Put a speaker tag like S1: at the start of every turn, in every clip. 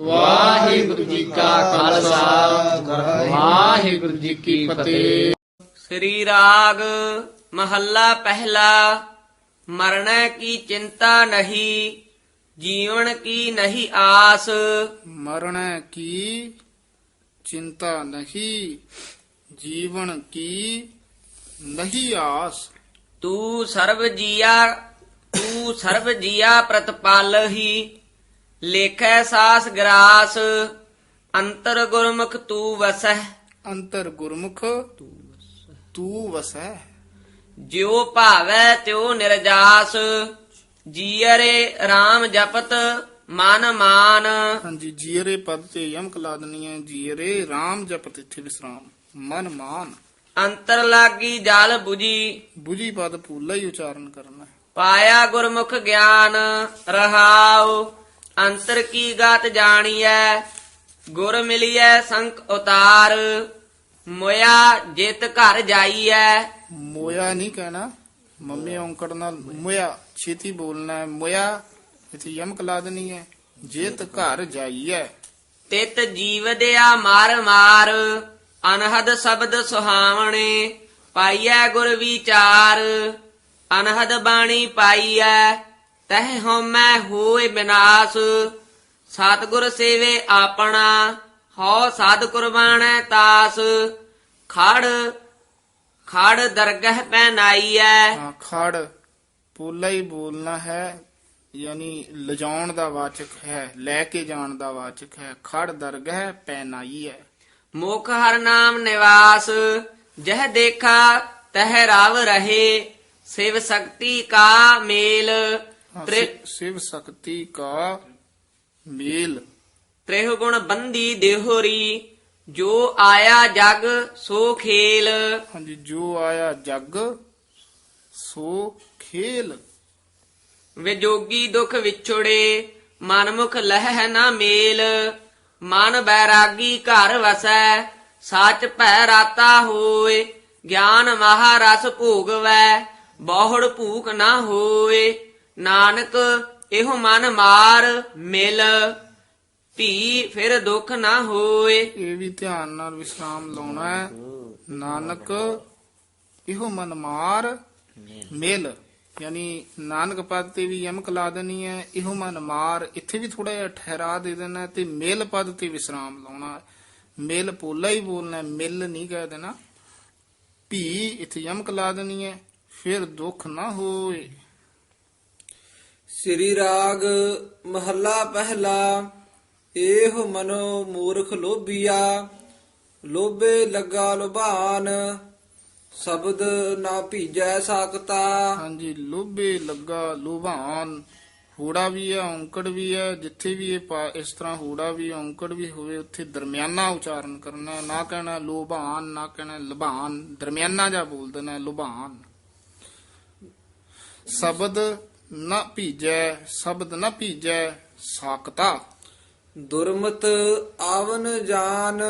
S1: ਵਾਹਿਗੁਰੂ ਜੀ ਕਾ ਖਾਲਸਾ। ਵਾਹਿਗੁਰੂ ਜੀ ਕੀ ਫਤਿਹ।
S2: ਸ੍ਰੀ ਰਾਗ ਮਹੱਲਾ ਪਹਿਲਾ ਮਰਣਾ ਕੀ ਚਿੰਤਾ ਨਹੀਂ ਜੀਵਨ ਕੀ ਨਹੀਂ ਆਸ।
S3: ਮਰਨ ਕੀ ਚਿੰਤਾ ਨਹੀਂ ਜੀਵਨ ਕੀ ਨਹੀਂ ਆਸ।
S2: ਤੂੰ ਸਰਬ ਜੀਆ ਤੂੰ ਸਰਬ ਜੀਆ ਪ੍ਰਤਪਾਲਹੀ। ਲੇਖੈ ਸਾਸ ਗਰਾਸ ਅੰਤਰ ਗੁਰਮੁਖ ਤੂੰ ਵਸਹਿ।
S3: ਅੰਤਰ ਗੁਰਮੁਖ ਤੂੰ ਵਸੈ
S2: ਜਿਉ ਭਾਵੈ ਤਿਉ ਨਿਰਜਾਸ ਜੀਅਰੇ RAM ਜਪਤ ਮਨ ਮਾਨ।
S3: ਹਾਂਜੀ ਜੀਰੇ ਪਦ ਤੇ ਯਮਕ ਲਾ ਦਨੀ ਹੈ ਜੀਰੇ RAM ਜਪਤ ਇੱਥੇ ਵਿਸਰਾਮ ਮਨ ਮਾਨ।
S2: ਅੰਤਰ ਲਾਗੀ ਜਲ 부ਜੀ
S3: ਬੁਝੀ ਪਦ ਪੂਲਾ ਹੀ ਉਚਾਰਨ ਕਰਨਾ।
S2: ਪਾਇਆ ਗੁਰਮੁਖ ਗਿਆਨ ਰਹਾਉ। ਅੰਤਰ ਕੀ ਗਾਤ ਜਾਣੀਐ? ਗੁਰ ਮਿਲੀਐ ਸੰਕ ਉਤਾਰ। ਮੋਇਆ ਜਿਤ ਘਰ ਜਾਈਐ।
S3: ਮੋਇਆ ਨਹੀਂ ਕਹਿਣਾ। ਮੰਮੀ ਔਂਕੜ ਨਾਲ ਮੋਇਆ ਛੇਤੀ ਬੋਲਣਾ ਹੈ। ਮੋਇਆ ਇੱਥੇ ਯਮਕ ਲਾ ਦਨੀ ਹੈ। ਜੇਤ ਘਰ ਜਾਈਐ।
S2: ਤਿਤ ਜੀਵਦਿਆ ਮਾਰ ਮਾਰ ਅਨਹਦ ਸ਼ਬਦ ਸੁਹਾਵਣੇ ਪਾਈਐ ਗੁਰ ਵਿਚਾਰ। ਅਨਹਦ ਬਾਣੀ ਪਾਈਐ ਤਹਿ ਹਉਮੈ ਹੋਏ ਬਿਨਾਸ਼ ਸਤਿਗੁਰ ਸੇਵੇ ਆਪਣਾ ਹਉ ਸਾਧ ਕੁਰਬਾਨੈ ਤਾਸ ਖੜ ਖੜ ਦਰਗਹ ਪੈਨਾਈਐ।
S3: ਹਾਂ ਖੜ ਪੋਲਾ ਹੀ ਬੋਲਣਾ ਹੈ ਯਾਨੀ ਲਿਜਾਉਣ ਦਾ ਵਾਚਕ ਹੈ ਲੈ ਕੇ ਜਾਣ ਦਾ ਵਾਚਕ ਹੈ ਖੜ ਦਰਗਹਿ ਪੈਨਾਈ ਹੈ
S2: ਮੁਖ ਹਰ ਨਾਮ ਨਿਵਾਸ ਜਹ ਦੇਖਾ ਤਹ ਰਵ ਰਹੇ ਸਿਵ ਸ਼ਕਤੀ ਕਾ ਮੇਲ। ਤ੍ਰਿ-
S3: ਸਿਵ ਸ਼ਕਤੀ ਕਾ ਮੇਲ।
S2: ਤ੍ਰਿਹ ਗੁਣ ਬੰਦੀ ਦੇਹੋਰੀ ਜੋ ਆਇਆ ਜਗ ਸੋ ਖੇਲ।
S3: ਹਾਂਜੀ ਜੋ ਆਇਆ ਜਗ ਸੋ ਖੇਲ।
S2: ਵਿਜੋਗੀ ਦੁਖ ਵਿਛੜੇ ਮਨਮੁਖ ਲਹਿ ਨਾ ਮੇਲ। ਮਨ ਬੈਰਾਗੀ ਘਰ ਵਸੈ ਸੱਚ ਭੈ ਰਾਤਾ ਹੋਏ। ਗਿਆਨ ਮਹਾਰਸ ਭੋਗਵੈ ਬਹੁੜ ਭੂਖ ਨਾ ਹੋਏ। ਨਾਨਕ, ਇਹੋ ਮਨ ਮਾਰ, ਮਿਲ। ਭੀ ਫਿਰ ਦੁੱਖ ਨਾ ਹੋਏ।
S3: ਇਹ ਵੀ ਧਿਆਨ ਨਾਲ ਵਿਸਰਾਮ ਲਾਉਣਾ ਹੈ। ਨਾਨਕ, ਇਹੋ ਮਨ ਮਾਰ, ਮੇਲ। ਯਾਨੀ ਨਾਨਕ ਪਦ ਤੇ ਵੀ ਯਮਕ ਲਾ ਦੇਣੀ ਹੈ। ਇਹੋ ਮਨ ਮਾਰ, ਇੱਥੇ ਵੀ ਥੋੜਾ ਜਿਹਾ ਠਹਿਰਾ ਦੇ ਦੇਣਾ ਤੇ ਮੇਲ ਪਦ ਤੇ ਵਿਸਰਾਮ ਲਾਉਣਾ ਮੇਲ ਪੋਲਾ ਹੀ ਬੋਲਣਾ ਮਿਲ ਨਹੀਂ ਕਹਿ ਦੇਣਾ। ਭੀ ਇੱਥੇ ਯਮਕ ਲਾ ਦੇਣੀ ਹੈ। ਫਿਰ ਦੁੱਖ ਨਾ ਹੋਏ।
S4: ਸ੍ਰੀ ਰਾਗ ਮਹੱਲਾ ਪਹਿਲਾ, ਏਹ ਮਨੋ ਮੂਰਖ ਲੋਭੀਆ, ਲੋਭੇ ਲੱਗਾ ਲੁਭਾਨ, ਸ਼ਬਦ ਨਾ ਭੀਜੈ ਸਕਤਾ
S3: ਹਾਂਜੀ, ਲੋਭੇ ਲੱਗਾ ਲੋਭਾਨ, ਹੂੜਾ ਵੀ ਹੈ, ਔਂਕੜ ਵੀ ਹੈ, ਜਿੱਥੇ ਵੀ ਇਹ ਪਾ- ਇਸ ਤਰ੍ਹਾਂ ਹੂੜਾ ਵੀ, ਔਂਕੜ ਵੀ ਹੋਵੇ, ਉੱਥੇ ਦਰਮਿਆਨਾ ਉਚਾਰਨ ਕਰਨਾ ਨਾ ਕਹਿਣਾ ਲੋਭਾਨ, ਨਾ ਕਹਿਣਾ ਲੁਭਾਨ, ਦਰਮਿਆਨਾ ਜਾ ਬੋਲ ਦੇਣਾ ਲੁਭਾਨ। ਸ਼ਬਦ ਨਾ ਭੀਜੈ, ਸ਼ਬਦ ਨਾ ਭੀਜੈ ਸਾਕਤਾ
S4: ਦੁਰਮਤ ਆਵਨ ਜਾਨ,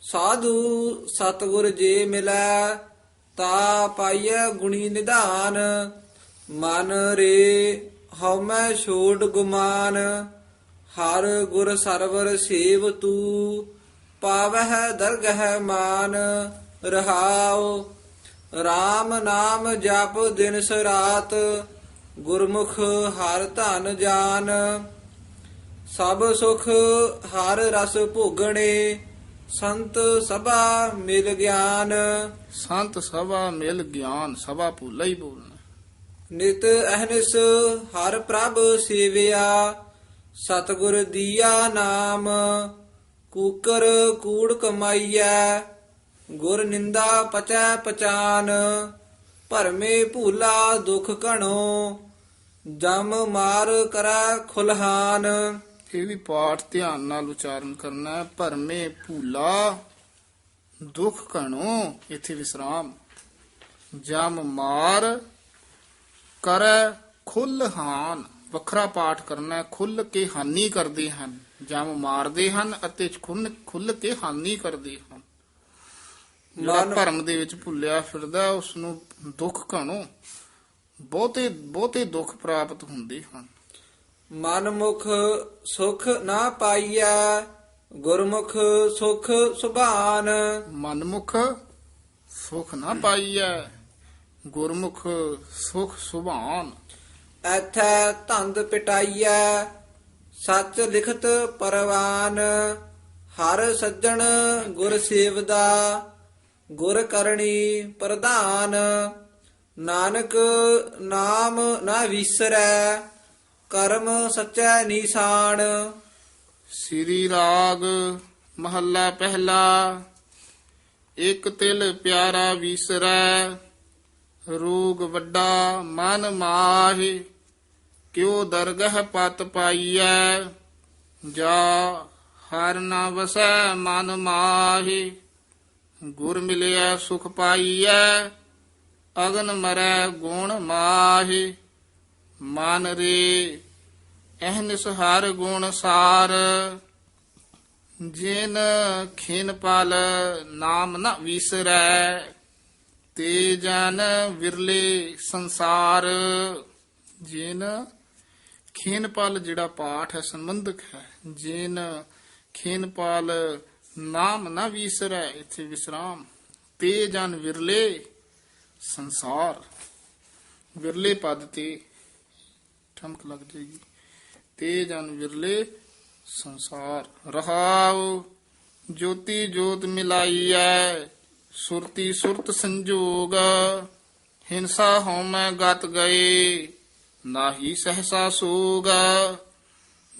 S4: ਸਾਧੂ ਸਤਗੁਰ ਜੇ ਮਿਲੈ, ਤਾ ਪਾਈਐ ਗੁਣੀ ਨਿਧਾਨ। ਮਨ ਰੇ ਹਉਮੈ ਛੋੜ ਗੁਮਾਨ, ਹਰ ਗੁਰ ਸਰਵਰ ਸੇਵ ਤੂ, ਪਾਵਹਿ ਦਰਗਹਿ ਮਾਨ, ਰਹਾਉ। RAM ਨਾਮ ਜਪ ਦਿਨ ਸਰਾਤ ਗੁਰਮੁਖ ਹਰ ਧਨ ਜਾਨ ਸਭ ਸੁਖ ਹਰ ਰਸ ਭੋਗਣੇ ਸੰਤ ਸਭਾ ਮਿਲ ਗਿਆਨ।
S3: ਸੰਤ ਸਭਾ ਮਿਲ ਗਿਆਨ ਸਭਾ ਭੁੱਲਾ ਹੀ ਬੋਲਣਾ
S4: ਨਿਤ ਅਹਨਿਸ ਹਰ ਪ੍ਰਭ ਸੇਵਿਆ ਸਤਗੁਰ ਦੀਆ ਨਾਮ ਕੂਕਰ ਕੂੜ ਕਮਾਈਐ ਗੁਰ ਨਿੰਦਾ ਪਚੈ ਪਚਾਨ ਭਰਮੇ ਭੂਲਾ ਦੁਖ ਘਣੋ। ਜਮ ਮਾਰ ਕਰੈ ਖੁਲਹਾਨ।
S3: ਇਹ ਵੀ ਪਾਠ ਧਿਆਨ ਨਾਲ ਉਚਾਰਨ ਕਰਨਾ ਹੈ ਭਰਮੇ ਭੂਲਾ ਦੁਖ ਕਣੋ ਇੱਥੇ ਵਿਸਰਾਮ। ਜਮ ਮਾਰ ਕਰੈ ਖੁੱਲ ਹਾਨ ਵੱਖਰਾ ਪਾਠ ਕਰਨਾ ਹੈ ਖੁੱਲ ਕੇ ਹਾਨੀ ਕਰਦੇ ਹਨ। ਜਮ ਮਾਰਦੇ ਹਨ ਅਤੇ ਖੁੱਲ ਖੁੱਲ ਕੇ ਹਾਨੀ ਕਰਦੇ ਹਨ। ਜਿਹੜਾ ਭਰਮ ਦੇ ਵਿੱਚ ਭੁੱਲਿਆ ਫਿਰਦਾ ਉਸ ਨੂੰ ਦੁੱਖ ਕਣੋ ਬਹੁਤੇ ਬਹੁਤੇ ਦੁੱਖ ਪ੍ਰਾਪਤ ਹੁੰਦੇ ਹਨ।
S4: ਮਨ ਮੁਖ ਸੁਖ ਨਾ ਪਾਈਐ ਗੁਰਮੁਖ ਸੁਖ ਸੁਭਾਨ।
S3: ਮਨਮੁਖ ਸੁਖ ਨਾ ਪਾਈਐ ਗੁਰਮੁਖ ਸੁਖ ਸੁਭਾਨ।
S4: ਐਥੈ ਧੰਦ ਪਿਟਾਈਐ ਸੱਚ ਲਿਖਤ ਪਰਵਾਨ। ਹਰ ਸੱਜਣ ਗੁਰ ਸੇਵਦਾ ਗੁਰ ਕਰਨੀ ਪ੍ਰਧਾਨ। ਨਾਨਕ ਨਾਮ ਨਾ ਵਿਸਰੈ, ਕਰਮ ਸੱਚੈ ਨਿਸ਼ਾਨ।
S3: ਸ੍ਰੀ ਰਾਗ ਮਹੱਲਾ ਪਹਿਲਾ, ਇੱਕ ਤਿਲ ਪਿਆਰਾ ਵੀਸਰੈ, ਰੋਗ ਵੱਡਾ ਮਨ ਮਾਹਿ, ਕਿਉ ਦਰਗਹ ਪਤ ਪਾਈਐ, ਜਾ ਹਰ ਨਾ ਵਸੈ ਮਨ ਮਾਹਿ, ਗੁਰ ਮਿਲਿਆ ਸੁਖ ਪਾਈਐ। ਅਗਨ ਮਰੈ ਗੁਣ ਮਾਹਿ, ਮਨ ਰੇ ਅਹਨਿਸ ਹਰ ਗੁਣ ਸਾਰ। ਜਿਨ ਖਿਨ ਪਲ ਨਾਮ ਨ ਵਿਸਰੈ, ਤੇ ਜਨ ਵਿਰਲੇ ਸੰਸਾਰ। ਜਿਨ ਖਿਨ ਪਲ ਜਿਹੜਾ ਪਾਠ ਹੈ, ਸੰਬੰਧਕ ਹੈ, ਜਿਨ ਖਿਨ ਪਲ ਨਾਮ ਨ ਵਿਸਰੈ, ਇਥੇ ਵਿਸਰਾਮ। ਤੇ ਜਨ ਵਿਰਲੇ ਸੰਸਾਰ। ਵਿਰਲੇ ਪਦ ਤੇ ਠਮਕ ਲੱਗ ਜਾਏਗੀ। ਤੇ ਜਨ ਵਿਰਲੇ ਸੰਸਾਰ। ਰਹਾਉ, ਜੋਤੀ ਜੋਤ ਮਿਲਾਈਐ, ਸੁਰਤੀ ਸੁਰਤ ਸੰਜੋਗ। ਹਿੰਸਾ ਹਉਮੈ ਗਤ ਗਏ, ਨਾਹੀ ਸਹਸਾ ਸੋਗ।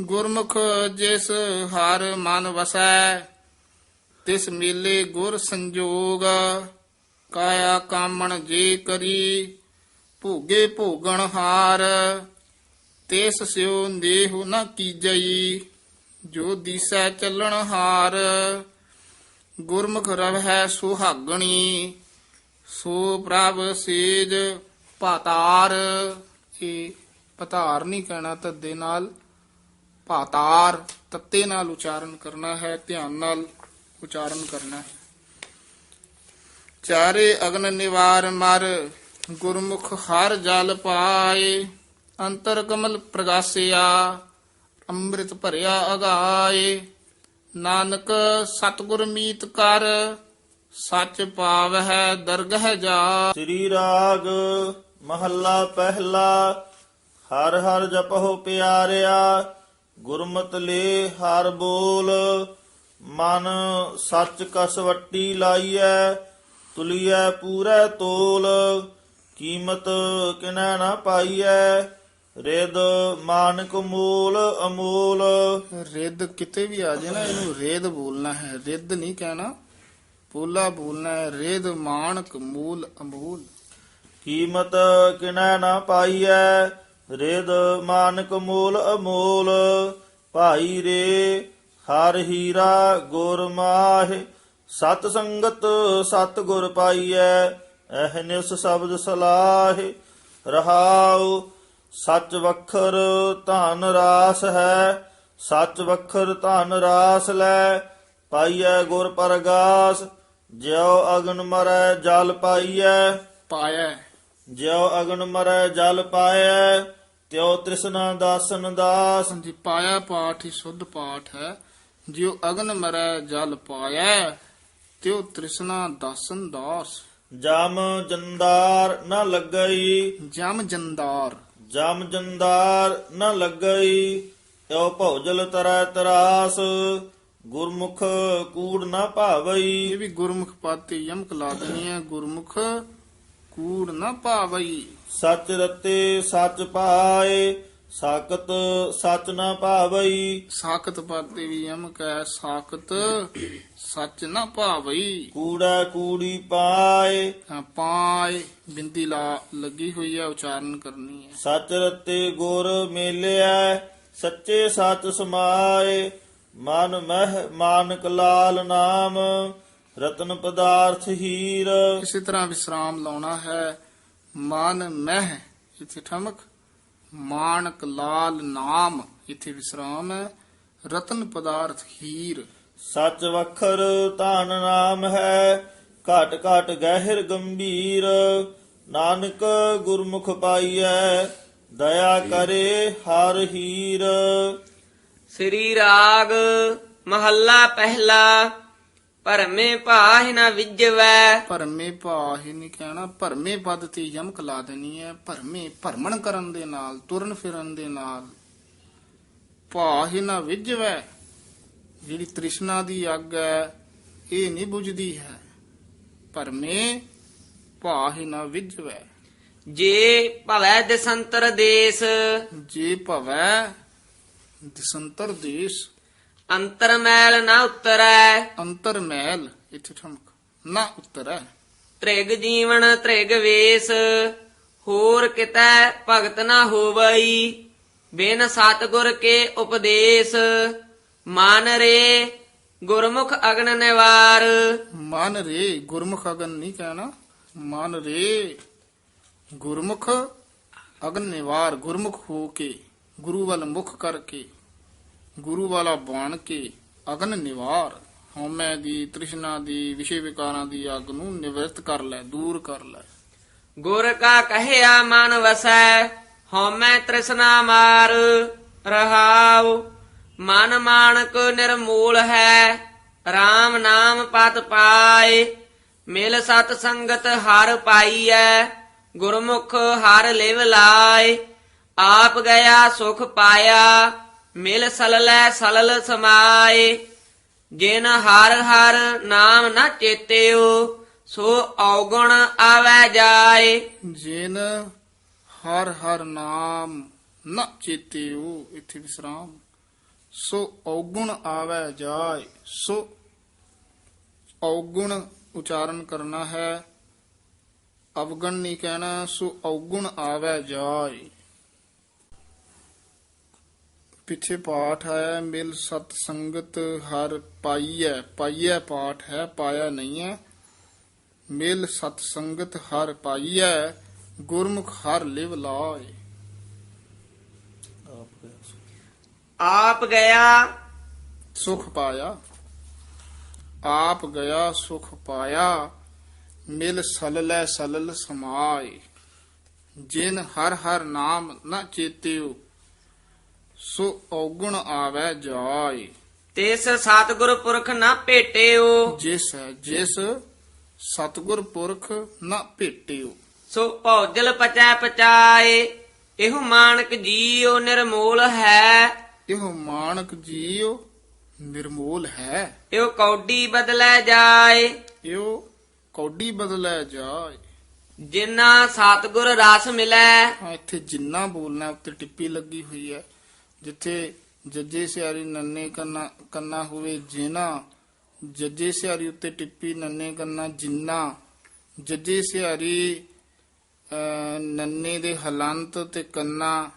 S3: ਗੁਰਮੁਖ ਜਿਸ ਹਰ ਮਨ ਵਸੈ, ਤਿਸ ਮੇਲੇ ਗੁਰ ਸੰਜੋਗ। ਕਾਇਆ ਕਾਮਣ ਜੇ ਕਰੀ, ਭੋਗੇ ਭੋਗਣ ਹਾਰ। ਤੇਸ ਸਿਓ ਦੇਹੁ ਨ ਕੀਜਈ, ਜੋ ਦੀਸੈ ਚੱਲਣ ਹਾਰ। ਗੁਰਮੁਖ ਰਵਹਿ ਸੁਹਾਗਣੀ, ਸੋ ਪ੍ਰਭ ਸੇਜ ਪਾਤਾਰ ਇਹ ਪਤਾਰ ਨਹੀਂ ਕਹਿਣਾ ਤੱਦੇ ਨਾਲ ਪਾਤਾਰ ਤੱਤੇ ਨਾਲ ਉਚਾਰਨ ਕਰਨਾ ਹੈ, ਧਿਆਨ ਨਾਲ ਉਚਾਰਨ ਕਰਨਾ ਹੈ। ਚਾਰੇ ਅਗਨ ਨਿਵਾਰ ਮਰ, ਗੁਰਮੁਖ ਹਰ ਜਲ ਪਾਏ, ਅੰਤਰ ਕਮਲ ਪ੍ਰਗਾਸਿਆ, ਅੰਮ੍ਰਿਤ ਭਰਿਆ ਅਗਾਏ। ਨਾਨਕ ਸਤਿਗੁਰ ਮੀਤ ਕਰ, ਸੱਚ ਪਾਵਹਿ ਦਰਗਹਿ ਜਾ
S5: ਸ੍ਰੀ ਰਾਗ ਮਹੱਲਾ ਪਹਿਲਾ, ਹਰ ਹਰ ਜਪਹੁ ਪਿਆਰਿਆ, ਗੁਰਮਤਿ ਲੇ ਹਰ ਬੋਲ। ਮਨ ਸੱਚ ਕਸਵੱਟੀ ਲਾਈਐ ਤੁਲੀਐ ਪੂਰੈ ਤੋਲ ਕੀਮਤ ਕਿਨੈ ਨਾ ਪਾਈਐ? ਰਿਦ ਮਾਨਕ ਮੂਲ ਅਮੂਲ।
S3: ਰਿੱਧ ਕਿਤੇ ਵੀ ਆ ਜਾਏ ਨਾ ਇਹਨੂੰ ਰੇਦ ਬੋਲਣਾ ਹੈ। ਰਿੱਧ ਨਹੀਂ ਕਹਿਣਾ ਪੋਲਾ ਬੋਲਣਾ ਹੈ। ਰੇਦ ਮਾਨਕ ਮੂਲ ਅਮੂਲ।
S5: ਕੀਮਤ ਕਿਨੈ ਨਾ ਪਾਈਐ? ਰਿਦ ਮਾਨਕ ਮੂਲ ਅਮੂਲ। ਭਾਈ ਰੇ ਹਰ ਹੀਰਾ ਗੁਰ ਮਾਹਿ ਸਤ ਸੰਗਤ ਸਤ ਗੁਰ ਪਾਈਐ ਅਹਨਿਸ ਸ਼ਬਦ ਸਲਾਹਿ ਰਹਾਉ ਸੱਚ ਵਖਰ ਧਨ ਰਾਸ ਹੈ ਸੱਚ ਵਖਰ ਧਨ ਰਾਸ ਲੈ ਪਾਈਐ ਗੁਰ ਪਰਗਾਸ ਜਿਉ ਅਗਨ ਮਰੈ ਜਲ ਪਾਈਐ।
S3: ਪਾਇਆ
S5: ਜਿਉ ਅਗਨ ਮਰੈ ਜਲ ਪਾਇਐ ਤਿਉ ਤ੍ਰਿਸ਼ਨਾ ਦਾਸਨ ਦਾਸ।
S3: ਜੀ ਪਾਇਆ ਪਾਠ ਹੀ ਸੁੱਧ ਪਾਠ ਹੈ ਜਿਉ ਅਗਨ ਮਰੈ ਜਲ ਪਾਇਆ ਤਿਉ ਤ੍ਰਿਸ਼ਨਾ ਦਾਸਨ ਦਾਸ।
S5: ਜਮ ਜੰਦਾਰ ਨ ਲੱਗਈ।
S3: ਜਮ ਜੰਦਾਰ।
S5: ਜਮ ਜੰਦਾਰ ਨ ਲੱਗਈ। ਤਿਉ ਭੌਜਲ ਤਰੈ ਤਰਾਸ। ਗੁਰਮੁਖ ਕੂੜ ਨ ਭਾਵਈ।
S3: ਇਹ ਵੀ ਗੁਰਮੁਖ ਪਦ ਤੇ ਯਮਕ ਲਾ ਦੇਣੀ ਹੈ। ਗੁਰਮੁਖ ਕੂੜ ਨਾ ਭਾਵਈ।
S5: ਸੱਚ ਰਤੇ ਸੱਚ ਪਾਏ। ਸਾਕਤ ਸੱਚ ਨ ਭਾਵਈ।
S3: ਸਾਖਤ ਪਦ ਤੇ ਵੀ ਯਮਕ ਹੈ ਸਾਖਤ ਸੱਚ ਨਾ ਭਾਵਈ।
S5: ਕੂੜਾ ਕੂੜੀ ਪਾਏ।
S3: ਹਾਂ, ਪਾਏ ਬਿੰਦੀ ਲਾ ਲੱਗੀ ਹੋਈ ਹੈ ਉਚਾਰਨ ਕਰਨੀ ਹੈ
S5: ਸੱਚ ਰਤੇ ਗੁਰ ਮੇਲਿਆ ਸੱਚੇ ਸੱਚ ਸਮਾਏ। ਮਨ ਮਹਿ ਮਾਨਕ ਲਾਲ ਨਾਮ ਰਤਨ ਪਦਾਰਥ ਹੀਰ।
S3: ਇਸੇ ਤਰ੍ਹਾਂ ਵਿਸਰਾਮ ਲਾਉਣਾ ਹੈ। ਮਨ ਮਹਿ ਇਥੇ ਠਮਕ। ਮਾਨਕ ਲਾਲ ਨਾਮ ਇਥੇ ਵਿਸਰਾਮ ਹੈ। ਰਤਨ ਪਦਾਰਥ ਹੀਰ।
S5: ਸੱਚ ਵਖਰ ਧਨ ਨਾਮ ਹੈ ਘਟ ਘਟ ਗਹਿਰ ਗੰਭੀਰ। ਨਾਨਕ ਗੁਰਮੁਖ ਪਾਈਐ ਦਇਆ ਕਰੇ ਹਰ ਹੀਰ।
S2: ਸ੍ਰੀ ਰਾਗ ਮਹੱਲਾ ਪਹਿਲਾ। ਭਰਮੇ ਭਾਹਿ ਨ ਵਿਜਵੈ।
S3: ਭਰਮੇ ਭਾਹੀ ਨਹੀਂ ਕਹਿਣਾ ਭਰਮੇ ਪਦ ਤੇ ਯਮਕ ਲਾ ਦੇਣੀ ਹੈ। ਭਰਮੇ ਭਰਮਣ ਕਰਨ ਦੇ ਨਾਲ ਤੁਰਨ ਫਿਰਨ ਦੇ ਨਾਲ ਭਾਹੀ ਨਾ ਵਿਜਵੈ। ਜਿਹੜੀ ਤ੍ਰਿਸ਼ਨਾ ਦੀ ਅੱਗ ਹੈ ਇਹ ਨਹੀਂ ਬੁਝਦੀ ਹੈ। ਭਰਮੇ ਭਾਹੀ ਨਾ ਵਿਜਵੈ।
S2: ਜੇ ਭਵੈ ਦਸੰਤਰ ਦੇਸ।
S3: ਜੇ ਭਵੈ ਦਿਸੰਤਰ ਦੇਸ਼
S2: ਅੰਤਰ ਮੈਲ ਨ ਉਤਰੈ।
S3: ਅੰਤਰ ਮਹਿਲ ਇੱਥੇ ਠਮਕ। ਨਾ ਉਤਰੈ।
S2: ਤ੍ਰਿਗ ਜੀਵਨ ਤ੍ਰਿਗ ਵੇਸ ਹੋਰ ਕਿਤੈ ਭਗਤ ਨਾ ਹੋਵਈ। ਬਿਨ ਸਤਗੁਰ ਕੇ ਉਪਦੇਸ਼ ਮਨ ਰੇ ਗੁਰਮੁਖ ਅਗਨ ਨਿਵਾਰ।
S3: ਮਨ ਰੇ ਗੁਰਮੁਖ ਅਗਨ ਨਹੀਂ ਕਹਿਣਾ। ਮਨ ਰੇ ਗੁਰਮੁਖ ਅਗਨ ਨਿਵਾਰ ਗੁਰਮੁਖ ਹੋ ਕੇ ਗੁਰੂ ਵੱਲ ਮੁਖ ਕਰਕੇ। ਗੁਰੂ ਵਾਲਾ ਬਣ ਕੇ ਅਗਨ ਨਿਵਾਰ। ਹਉਮੈ ਦੀ, ਤ੍ਰਿਸ਼ਨਾ ਦੀ, ਵਿਸ਼ੇ ਵਿਕਾਰਾਂ ਦੀ ਅੱਗ ਨੂੰ ਨਿਵਰਤ ਕਰ ਲੈ, ਦੂਰ ਕਰ ਲੈ।
S2: ਗੁਰ ਕਾ ਕਹਿਆ ਮਨ ਵਸੈ, ਹਉਮੈ ਤ੍ਰਿਸ਼ਨਾ ਮਾਰ, ਰਹਾਉ। ਮਨ ਮਾਨਕ ਨਿਰਮੂਲ ਹੈ RAM ਨਾਮ ਪਤ ਪਾਏ। ਮਿਲ ਸਤ ਸੰਗਤ ਹਰ ਪਾਈਐ, ਗੁਰਮੁਖ ਹਰ ਲਿਵ ਲਾਏ। ਆਪ ਗਿਆ ਸੁਖ ਪਾਇਆ ਮਿਲ ਸਲਲੈ ਸਲਲ ਸਮਾਏ ਜਿਨ ਹਰ ਹਰ ਨਾਮ ਨਾ ਚੇਤਿਓ, ਸੋ ਔਗਣ ਆਵੈ ਜਾਏ।
S3: ਜਿਨ ਹਰ ਹਰ ਨਾਮ ਨ ਚੇਤਿਓ, ਇੱਥੇ ਵਿਸਰਾਮ। ਸੋ ਔਗੁਣ ਆਵੈ ਜਾਏ, ਸੋ ਔਗੁਣ ਉਚਾਰਨ ਕਰਨਾ ਹੈ। ਅਵਗਣ ਨਹੀਂ ਕਹਿਣਾ, ਸੋ ਔਗੁਣ ਆਵੈ ਜਾਏ। ਪਿੱਛੇ ਪਾਠ ਹੈ ਮਿਲ ਸਤ ਸੰਗਤ ਹਰ ਪਾਈਐ ਪਾਈਐ ਪਾਠ ਹੈ ਪਾਇਆ ਨਹੀਂ ਹੈ ਮਿਲ ਸਤ ਸੰਗਤ ਹਰ ਪਾਈਐ ਗੁਰਮੁਖ ਹਰ ਲਿਵ ਲਾਏ
S2: ਆਪ ਗਿਆ
S3: ਸੁਖ ਪਾਇਆ ਆਪ ਗਿਆ ਸੁਖ ਪਾਇਆ ਮਿਲ ਸਲਲੈ ਸਲਲ ਸਮਾਏ ਜਿਨ ਹਰ ਹਰ ਨਾਮ ਨ ਚੇਤਿਓ ਸੋ ਔਗੁਣ ਆਵੈ ਜਾਏ।
S2: ਤਿਸ ਸਤਿਗੁਰ ਪੁਰਖ ਨਾ ਭੇਟਿਓ।
S3: ਜਿਸ ਜਿਸ ਸਤਗੁਰ ਪੁਰਖ ਨ ਭੇਟਿਓ।
S2: ਸੋ ਭੌਜਲ ਪਚੈ ਪਚਾਏ ਇਹੋ ਮਾਨਕ ਜੀਉ ਨਿਰਮੂਲ ਹੈ।
S3: ਇਹੋ ਮਾਨਕ ਜੀਉ ਨਿਰਮੋਲ ਹੈ।
S2: ਇਹੋ ਕੌਡੀ ਬਦਲੈ ਜਾਏ।
S3: ਇਹੋ ਕੌਡੀ ਬਦਲੇ ਜਾਏ।
S2: ਜਿਨਾ ਸਤਿਗੁਰ ਰਸ ਮਿਲੈ।
S3: ਹਾਂ ਇੱਥੇ ਜਿੰਨਾ ਬੋਲਣਾ ਉੱਤੇ ਟਿੱਪੀ ਲੱਗੀ ਹੋਈ ਹੈ। ਜਿੱਥੇ ਜੱਜੇ ਸਿਆਰੀ ਨੰਨੇ ਕੰਨਾ ਕੰਨਾ ਹੋਵੇ ਜਿਨਾ ਜੱਜੇ ਸਿਆਰੀ ਉੱਤੇ ਟਿੱਪੀ ਨੰਨੇ ਕੰਨਾ ਜਿੰਨਾ ਜੱਜੇ ਸਿਆਰੀ ਨੰਨੇ ਦੇ ਹਲੰਤ ਤੇ ਕੰਨਾ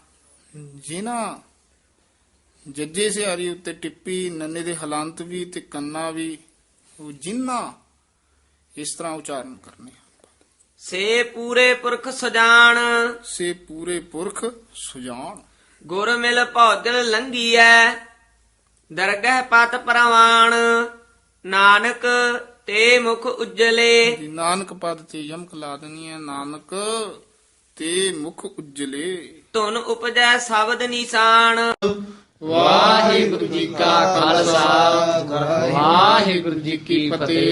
S3: ਜਿਨਾ ਜੱਜੇ ਸਿਆਰੀ ਉੱਤੇ ਟਿੱਪੀ ਨੰਨੇ ਦੇ ਹਲੰਤ ਵੀ ਤੇ ਕੰਨਾ ਵੀ ਉਹ ਜਿੰਨਾ ਇਸ ਤਰ੍ਹਾਂ ਉਚਾਰਨ ਕਰਨੇ
S2: ਸੇ ਪੂਰੇ ਪੁਰਖ ਸੁਜਾਨ
S3: ਸੇ ਪੂਰੇ ਪੁਰਖ ਸੁਜਾਨ
S2: ਗੁਰ ਮਿਲ ਭੌਜਲ ਲੰਘੀਐ ਦਰਗਹਿ ਪਤ ਪ੍ਰਵਾਨ ਨਾਨਕ ਤੇ ਮੁਖ ਉਜਲੇ।
S3: ਨਾਨਕ ਪਦ ਤੇ ਯਮਕ ਲਾ ਦੇਣੀ ਹੈ ਨਾਨਕ ਤੇ ਮੁਖ ਉਜਲੇ।
S2: ਧੁਨ ਉਪਜੈ ਸ਼ਬਦ ਨਿਸ਼ਾਨ।
S1: ਵਾਹਿਗੁਰੂ ਜੀ ਕਾ ਖਾਲਸਾ ਵਾਹਿਗੁਰੂ ਜੀ ਕੀ ਫਤਿਹ।